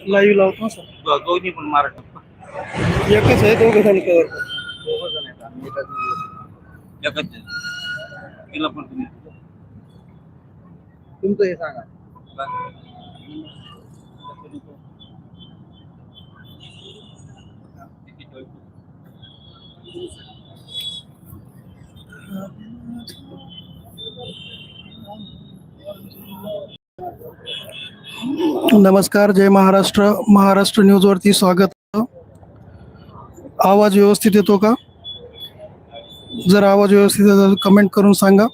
Live लावतो ना sir. दोन्ही पण महाराष्ट्र एकच आहे दोघं जण कवर दोघं जण आहेत आम्ही एकाच. तिला पण तुम्ही. तुमचं हे सांगा. नमस्कार जय महाराष्ट्र. महाराष्ट्र न्यूजवरती स्वागत. आवाज व्यवस्थित येतो का? जर आवाज व्यवस्थित येतो कमेंट करून सांगा.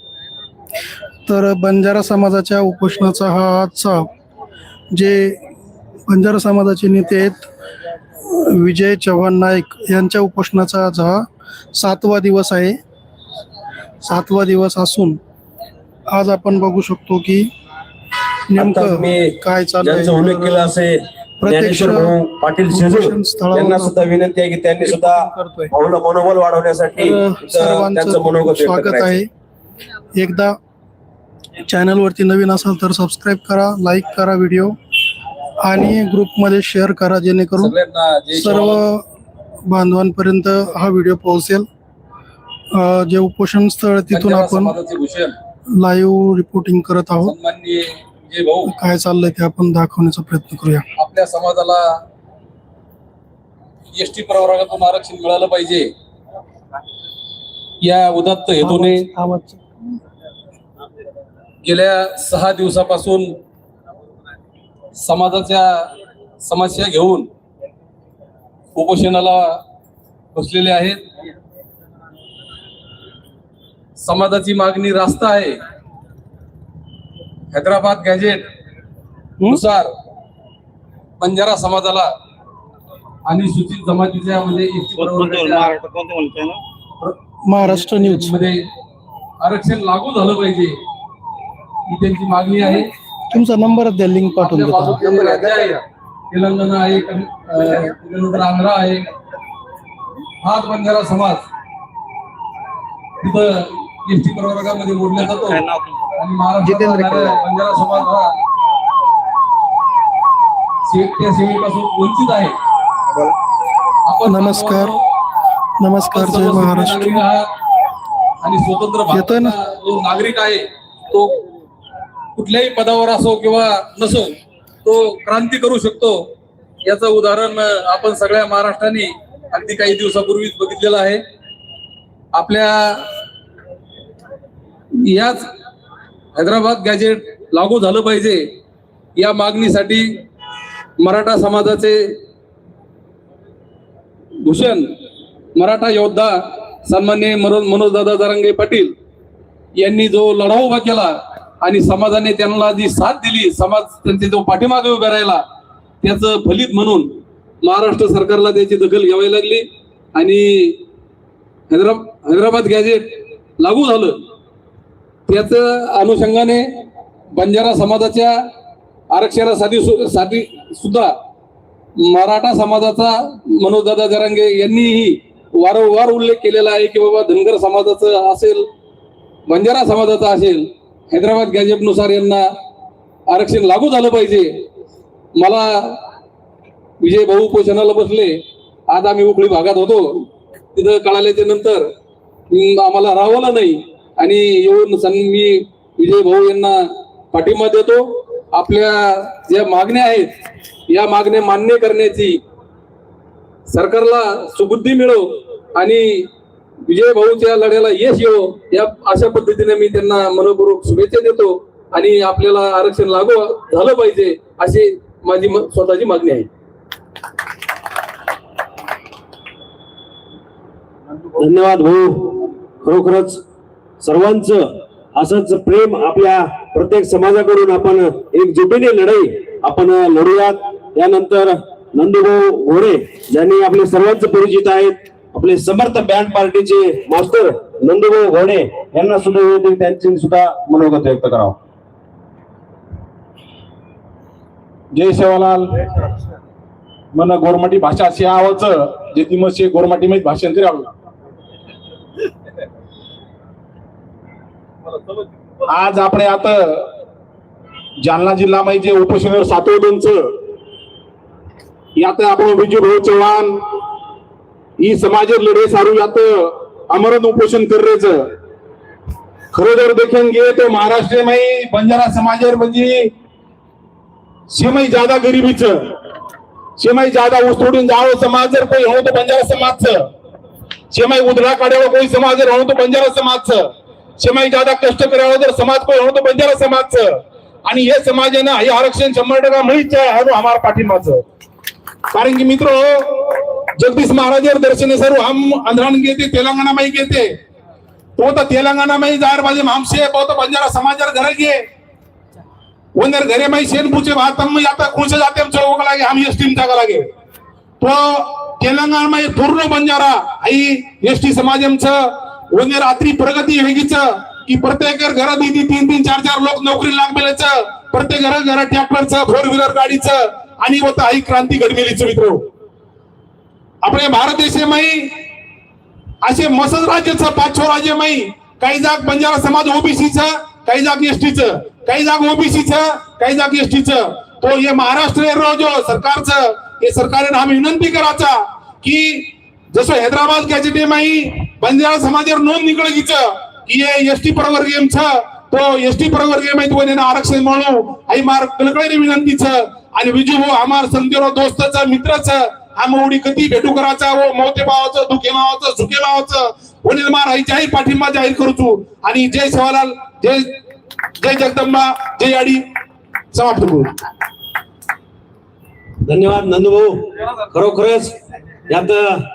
तर बंजारा समाजाच्या उपोषणाचा हा आजचा जे बंजारा समाजाचे नेते आहेत विजय चव्हाण नाईक यांच्या उपोषणाचा आज हा सातवा दिवस आहे. सातवा दिवस असून आज आपण बघू शकतो की नेमकं मी काय उल्लेख केला असे ज्ञानेश्वर भाऊ पाटील स्थळावर यांना सुद्धा विनंती आहे की त्यांनी सुद्धा भाऊला मनोबल वाढवण्यासाठी त्यांचं मनोगत स्वागत आहे. एकदा चॅनलवरती नवीन असाल तर सबस्क्राईब करा लाईक करा व्हिडिओ आणि ग्रुपमध्ये शेअर करा जेणेकरून सर्व बांधवांपर्यंत हा व्हिडिओ पोहोचेल. जे उपोषण स्थळ तिथून आपण लाईव्ह रिपोर्टिंग करत आहोत. काय चाललंय ते आपण दाखवण्याचा प्रयत्न करूया. आपल्या समाजाला एसटी प्रवर्गातून आरक्षण मिळालं पाहिजे. या उदात्त हेतूने गेल्या सहा दिवसापासून समाजाच्या समस्या घेऊन उपोषणाला बसलेले आहेत. समाजाची मागणी रास्त आहे. हैदराबाद गॅजेटनुसार बंजारा समाजाला आणि सूचित जमातीच्या म्हणजे महाराष्ट्र कोणते म्हणते ना? महाराष्ट्र न्यूज. मध्ये आरक्षण लागू झालं पाहिजे ही त्यांची मागणी आहे. तुमचा नंबर द्या लिंक पाठवून तेलंगणा आहे त्याच्यानंतर आंध्रा आहे. हाच बंजारा समाज. तिथं एसटी प्रवर्गामध्ये मोडला जातो बंजारा समाज हा त्या सेवेपासून वंचित आहे. आपण नमस्कार. नमस्कार जय महाराष्ट्र. आणि स्वतंत्र जो नागरिक आहे तो कुठल्याही पदावर असो किंवा नसो तो क्रांती करू शकतो. याचं उदाहरण आपण सगळ्या महाराष्ट्राने अगदी काही दिवसापूर्वीच बघितलेलं आहे. आपल्या याच हैदराबाद गॅजेट लागू झालं पाहिजे या मागणीसाठी मराठा समाजाचे भूषण मराठा योद्धा सन्मान्य मनोज मनोजदादा जरांगे पाटील यांनी जो लढा उभा केला आणि समाजाने त्यांना जी साथ दिली समाज त्यांचे जो पाठीमागे उभा राहिला त्याचं फलित म्हणून महाराष्ट्र सरकारला त्याची दखल घ्यावी लागली आणि हैदरा हैदराबाद गॅजेट लागू झालं. त्याच अनुषंगाने बंजारा समाजाच्या आरक्षणासाठी सु- साठी सुद्धा मराठा समाजाचा मनोजदादा जरांगे यांनीही वारंवार उल्लेख केलेला आहे की बाबा धनगर समाजाचं असेल बंजारा समाजाचा असेल हैदराबाद गॅजेटनुसार यांना आरक्षण लागू झालं पाहिजे. मला विजय भाऊ पोषणाला बसले. आज आम्ही उकळी भागात होतो. तिथं कळाल्याच्या नंतर आम्हाला राहवलं नाही. आणि येऊन सन मी विजय भाऊ यांना पाठिंबा देतो. आपल्या ज्या मागण्या आहेत या मागण्या मान्य करण्याची सरकारला सुबुद्धी मिळो आणि विजय भाऊच्या लढ्याला यश येऊ या अशा पद्धतीने मी त्यांना मनपूर्वक शुभेच्छा देतो आणि आपल्याला आरक्षण लागू झालं पाहिजे अशी माझी स्वतःची मागणी आहे. धन्यवाद भाऊ. खरोखरच सर्वांचं असंच प्रेम आपल्या प्रत्येक समाजाकडून आपण एकजुटीने लढाई आपण लढूयात. त्यानंतर नंदुभाऊ घोडे ज्यांनी आपले सर्वांचे परिचित आहेत. आपले समर्थ बँड पार्टीचे मास्टर नंदुभाऊ घोडे यांना सुद्धा त्यांचे त्यांची सुद्धा मनोगत व्यक्त करावं. जय सेवालाल. मन गोरमाटी भाषा अशी आवचं जे ती मग गोरमाटी मध्ये भाषांतरी आवडलं आज आपण आता जालना जिल्ह्यामध्ये जे उपोषण सातवदनचं यात आपण विजूभाऊ चव्हाण ही समाज लढे सारू यात अमरण उपोषण करायचं खरं जर देखील गे तो महाराष्ट्र माई बंजारा समाज म्हणजे शेमाई ज्यादा गरिबीच. शेमाई ज्यादा उस्तोडून जावं समाज जर कोई हो तो बंजारा समाजचं. शेमाई उदरा काढावं कोई समाज जर हो तो बंजारा समाजचं. शेमाई ज्यादा कष्ट करावं जर समाज को होतो बंजारा समाजचं. आणि हे समाजानं हे आरक्षण शंभर टक्का मिळीच आहे हा आम्हाला पाठिंबाचं. कारण की मित्र जगदीश महाराज दर्शन सर्व हम आंध्रान घेते तेलंगणा माई घेते. तो तर तेलंगाना माई जाहीर माझे बाजी हमसे तो बंजारा समाजाला घर गे वंदर घरे माई शेन पूछे भारतम आता या जाते हम चौक लागे हम एस टीम जागा लागे. तो तेलंगणा माई पूर्ण बंजारा आई एस टी समाज उन्हें रात्री प्रगती वेगीच की प्रत्येक घरात इथे तीन तीन चार चार लोक नोकरी लागलेच प्रत्येक घरात घरात ट्रॅक्टरचं फोर व्हीलर गाडीचं आणि होतं आई क्रांती घडलेलीच मित्र. आपल्या भारत देशामध्ये असे मसद राज्याचं पाच छो काही जाग बंजारा समाज ओबीसीचं काही जाग एसटीचं काही जाग ओबीसीचं काही जाग एसटीचं. तो हे महाराष्ट्र जो सरकारचं हे सरकारने आम्ही विनंती करायचा की जसं हैदराबाद गॅजेटे माई बंजारा समाजावर नोंद निकळगीच की हे एसटी प्रवर्गीय तो एसटी प्रवर्गीय माहिती आरक्षण म्हणू आई मार कलकळीने विनंतीच आणि विजू हो आम्हाला संदेव दोस्तच मित्रच आम उडी कधी भेटू करायचा हो मोते भावाचं दुखे भावाचं झुके भावाचं वडील मार आई जाहीर पाठिंबा जाहीर करूचू आणि जय सवालाल जय जय जगदंबा जय आडी समाप्त करू. धन्यवाद नंदभाऊ खरोखरच यात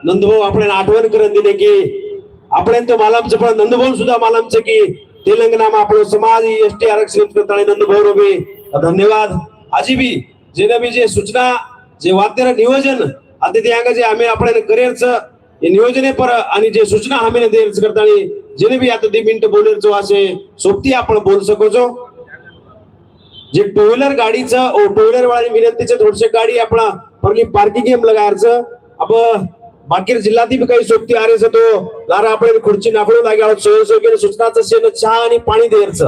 नंदभाऊ आपल्याला आठवण करून दिले की आपण तो मालामचं पण नंदभाऊ सुद्धा मालामचं की तेलंगणा आपण समाज एसटी आरक्षण करताना नंदभाऊ रोबे धन्यवाद. आजीबी जेने बी जे सूचना जे वाद्य नियोजन अतिथी अंग जे आम्ही आपल्याला करिअरचं नियोजने पर आणि जे सूचना आम्ही करत आणि जेने बी आता दी मिनिट बोलायचो जो असे सोबती आपण बोल सको जो. जे टू व्हीलर गाडीचं टू व्हीलर वाली विनंतीचं थोडस गाडी आपण पार्किंग एम लगायचं. अब बाकी जिल्ह्यात बी काही सोबती आरेच तो लारा आपण खुर्ची नाकडून लागे सोय सोय केली असेल चहा आणि पाणी देरच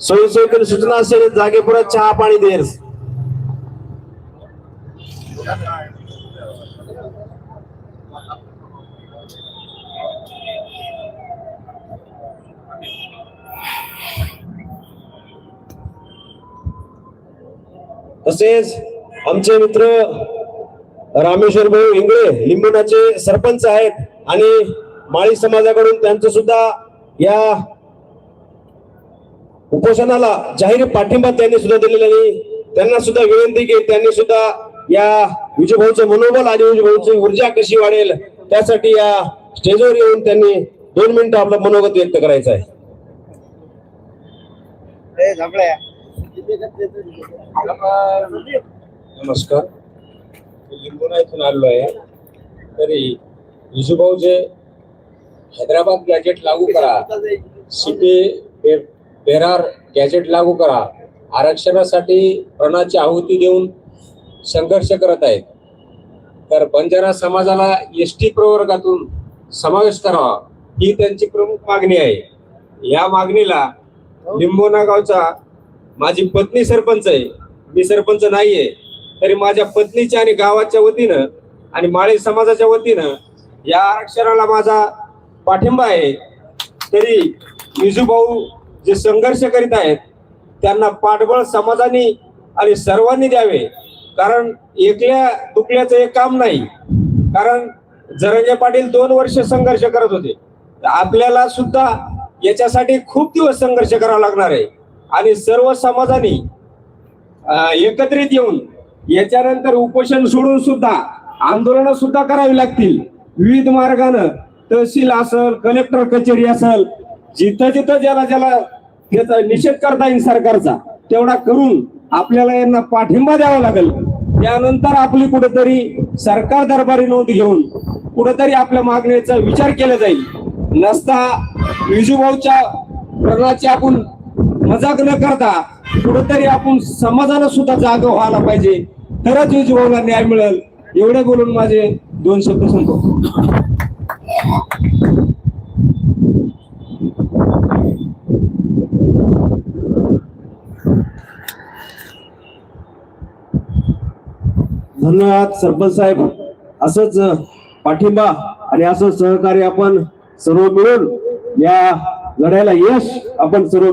सोय सूचना असेल जागे परत चहा पाणी द्यायचं. तसेच आमचे मित्र रामेश्वर भाऊ इंगळे लिंबुनाचे सरपंच आहेत आणि माळी समाजाकडून त्यांचं सुद्धा या उपोषणाला जाहीर पाठिंबा त्यांनी सुद्धा दिलेला नाही त्यांना सुद्धा विनंती की त्यांनी सुद्धा या विजयभाऊचं मनोबल आणि विजयभाऊची ऊर्जा कशी वाढेल त्यासाठी या स्टेजवर येऊन त्यांनी दोन मिनिटं आपलं मनोगत व्यक्त करायचं आहे. नमस्कार. लिंबोना इथून आलेलो आहे. तरी विजूभाऊ जे हैदराबाद गॅजेट लागू करा सिटी बेरार गॅजेट लागू करा आरक्षणासाठी प्राणाची आहुती देऊन संघर्ष करत आहेत. तर बंजारा समाजाला एस टी प्रवर्गातून समावेश करावा ही त्यांची प्रमुख मागणी आहे. या मागणीला लिंबोना गावचा माझी पत्नी सरपंच आहे. मी सरपंच नाहीये. तरी माझ्या पत्नीच्या आणि गावाच्या वतीनं आणि माळी समाजाच्या वतीनं या आरक्षणाला माझा पाठिंबा आहे. तरी विजूभाऊ जे संघर्ष करीत आहेत त्यांना पाठबळ समाजाने आणि सर्वांनी द्यावे. कारण एकल्या दुखल्याचं एक काम नाही. कारण जरंगे पाटील दोन वर्ष संघर्ष करत होते. आपल्याला सुद्धा याच्यासाठी खूप दिवस संघर्ष करावा लागणार आहे. आणि सर्व समाजाने एकत्रित येऊन याच्यानंतर उपोषण सोडून सुद्धा आंदोलन सुद्धा करावी लागतील. विविध मार्गानं तहसील असल कलेक्टर कचेरी असल जिथं जिथं ज्याला ज्याला त्याचा निषेध करता येईल सरकारचा तेवढा करून आपल्याला यांना पाठिंबा द्यावा लागेल. त्यानंतर आपली कुठेतरी सरकार दरबारी नोंद घेऊन कुठेतरी आपल्या मागणीचा विचार केला जाईल. नसता विजूभाऊच्या प्रणाची आपण मजाक न करता कुठेतरी आपण समाजानं सुद्धा जाग व्हायला पाहिजे. तरच जीवाला न्याय मिळेल. एवढे बोलून माझे दोन शब्द संपव. धन्यवाद सरपंच साहेब. असंच पाठिंबा आणि असं सहकार्य आपण सर्व मिळून या लढायला यश आपण सर्व